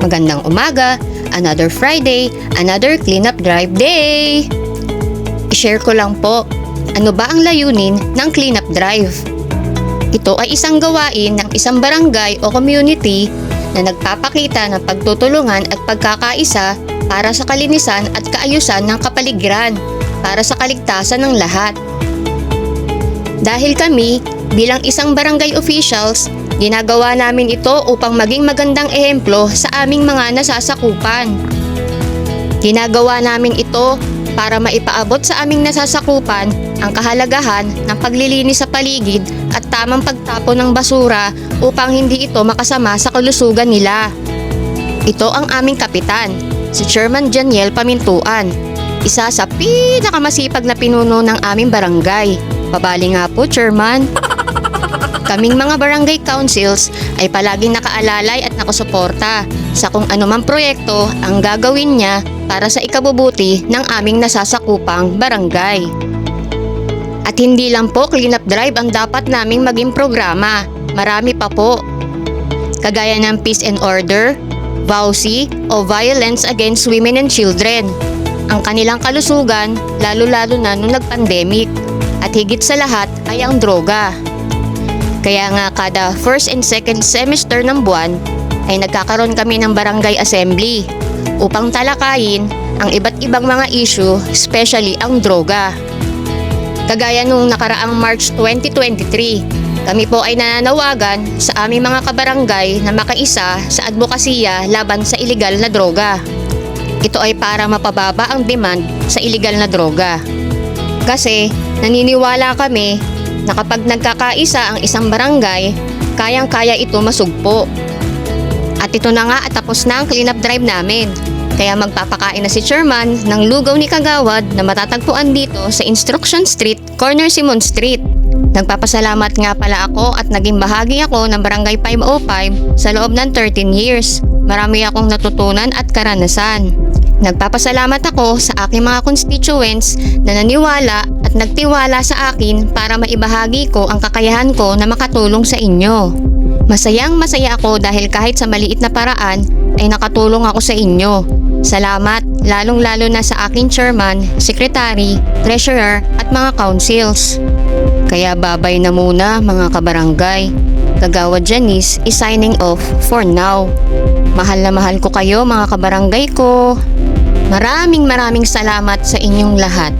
Magandang umaga, another Friday, another cleanup drive day! I-share ko lang po, ano ba ang layunin ng cleanup drive? Ito ay isang gawain ng isang barangay o community na nagpapakita ng pagtutulungan at pagkakaisa para sa kalinisan at kaayusan ng kapaligiran para sa kaligtasan ng lahat. Dahil kami, bilang isang barangay officials, ginagawa namin ito upang maging magandang ehemplo sa aming mga nasasakupan. Ginagawa namin ito para maipaabot sa aming nasasakupan ang kahalagahan ng paglilinis sa paligid at tamang pagtapon ng basura upang hindi ito makasama sa kalusugan nila. Ito ang aming kapitan, si Chairman Janiel Pamintuan, isa sa pinakamasipag na pinuno ng aming barangay. Pabali nga po, Chairman. Kaming mga barangay councils ay palaging nakaalalay at nakasuporta sa kung anumang proyekto ang gagawin niya para sa ikabubuti ng aming nasasakupang barangay. At hindi lang po cleanup drive ang dapat naming maging programa. Marami pa po. Kagaya ng peace and order, VAUSI o Violence Against Women and Children. Ang kanilang kalusugan, lalo-lalo na nung nag-pandemic. At higit sa lahat ay ang droga. Kaya nga kada first and second semester ng buwan ay nagkakaroon kami ng barangay assembly upang talakayin ang iba't ibang mga issue, especially ang droga. Kagaya nung nakaraang March 2023, kami po ay nananawagan sa aming mga kabarangay na makaisa sa advokasya laban sa iligal na droga. Ito ay para mapababa ang demand sa iligal na droga. Kasi naniniwala kami na kapag nagkakaisa ang isang barangay, kayang-kaya ito masugpo. At ito na nga at tapos na ang cleanup drive namin. Kaya magpapakain na si Chairman ng lugaw ni Kagawad na matatagpuan dito sa Instruction Street, corner Simon Street. Nagpapasalamat nga pala ako at naging bahagi ako ng Barangay 505 sa loob ng 13 years. Marami akong natutunan at karanasan. Nagpapasalamat ako sa aking mga constituents na naniwala at nagtiwala sa akin para maibahagi ko ang kakayahan ko na makatulong sa inyo. Masayang masaya ako dahil kahit sa maliit na paraan ay nakatulong ako sa inyo. Salamat lalong lalo na sa aking chairman, secretary, treasurer at mga councils. Kaya babay na muna mga kabarangay. Kagawa Janice is signing off for now. Mahal na mahal ko kayo mga kabarangay ko. Maraming maraming salamat sa inyong lahat.